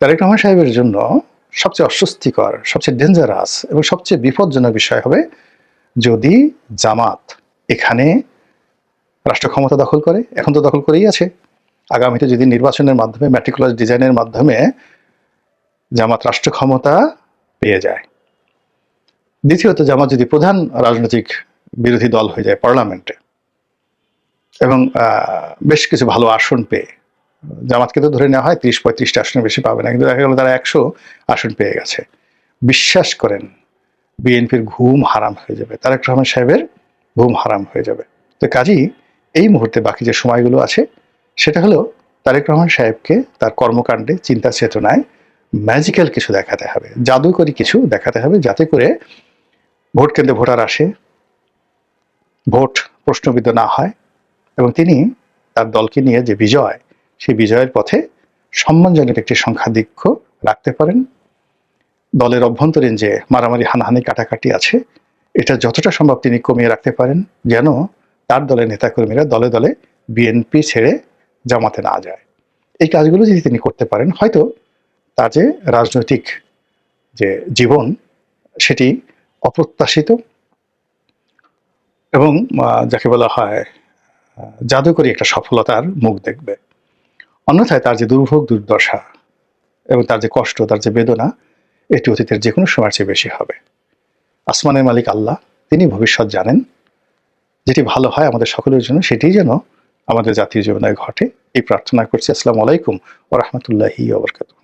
তারেক রহমান সাহেবের জন্য সবচেয়ে অস্বস্তিকর, সবচেয়ে ডেঞ্জারাস এবং সবচেয়ে বিপজ্জনক বিষয় হবে যদি জামাত এখানে রাষ্ট্র ক্ষমতা দখল করে, এখন তো দখল করেই আছে। আগামীতে যদি নির্বাচনের মাধ্যমে ম্যাট্রিকুলার ডিজাইনের মাধ্যমে জামাত রাষ্ট্র ক্ষমতা পেয়ে যায়। দ্বিতীয়ত, জামাত যদি প্রধান রাজনৈতিক বিরোধী দল হয়ে যায় পার্লামেন্টে এবং বেশ কিছু ভালো আসন পেয়ে জামাতকে তো ধরে নেওয়া হয় ত্রিশ, পঁয়ত্রিশটা আসনের বেশি পাবে না, কিন্তু দেখা গেল তারা একশো আসন পেয়ে গেছে। বিশ্বাস করেন, বিএনপির ঘুম হারাম হয়ে যাবে, তারেক রহমান সাহেবের ঘুম হারাম হয়ে যাবে। তো কাজেই এই মুহূর্তে বাকি যে সময়গুলো আছে, সেটা হলো তারেক রহমান সাহেবকে তার কর্মকাণ্ডে চিন্তা চেতনায় ম্যাজিক্যাল কিছু দেখাতে হবে, জাদুকরি কিছু দেখাতে হবে, যাতে করে ভোট কেন্দ্রে ভোটার আসে, ভোট প্রশ্নবিদ্ধ না হয়, এবং তিনি তার দলকে নিয়ে যে বিজয় সেই বিজয়ের পথে সম্মানজনক একটি সংখ্যাধিক্য রাখতে পারেন। দলের অভ্যন্তরীণ যে মারামারি হানাহানি কাটাকাটি আছে, এটা যতটা সম্ভব তিনি কমিয়ে রাখতে পারেন, যেন তার দলের নেতাকর্মীরা দলে দলে বিএনপি ছেড়ে জামাতে না যায়। এই কাজগুলো যদি তিনি করতে পারেন, হয়তো তার যে রাজনৈতিক যে জীবন, সেটি অপ্রত্যাশিত এবং যাকে বলা হয় জাদুকরী একটা সফলতার মুখ দেখবে। অন্যথায় তার যে দুর্ভোগ, দুর্দশা এবং তার যে কষ্ট, তার যে বেদনা, এটি অতীতের যে কোনো সময়ের চেয়ে বেশি হবে। আসমানের মালিক আল্লাহ, তিনি ভবিষ্যৎ জানেন। যেটি ভালো হয় আমাদের সকলের জন্য সেটি যেন আমাদের জাতীয় জীবনে ঘটে। এই প্রার্থনা করছি। আসসালামু আলাইকুম ও রহমতুল্লাহি ওবরকাত